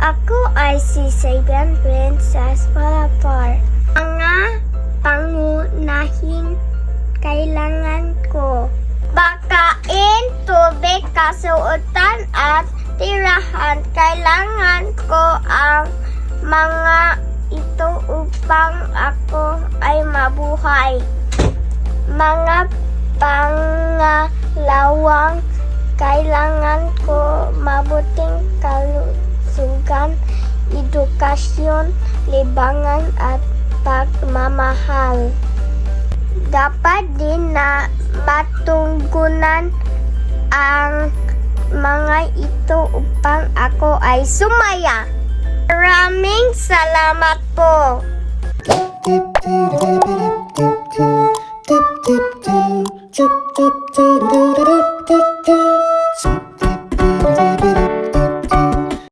Ako ay si Sabian Princess Palapar. Mga pangunahing kailangan ko. Pagkain, tubig, kasuotan at tirahan. Kailangan ko ang mga ito upang ako ay mabuhay. Mga pangalawang edukasyon, libangan at pagmamahal. Dapat din na matunggunan ang mga ito upang ako ay sumaya. Maraming salamat po. Tip,